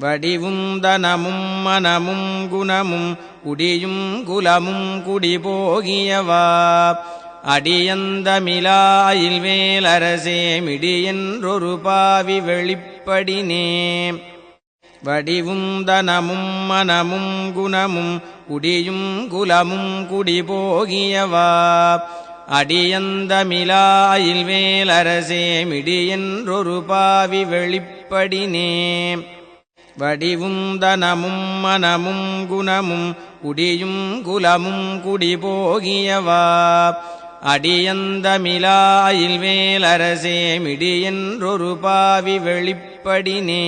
வடிவும் தனமும் மனமும் குணமும் குடியும் குலமும் குடிபோகியவா அடியந்தமிழாயில் வேலரசே மிடியென்றொரு பாவி வெளிப்படினே. வடிவும் தனமும் மனமும் குணமும் குடியும் குலமும் குடிபோகியவா அடியந்தமிழாயில் வேலரசே மிடியென்றொரு பாவி வெளிப்படினே. வடிவும் தனமும் மனமும் குணமும் குடியும் குலமும் குடிபோகியவா அடியந்தமிழாயில் வேலரசே மிடியென்றொரு பாவி வெளிப்படினே.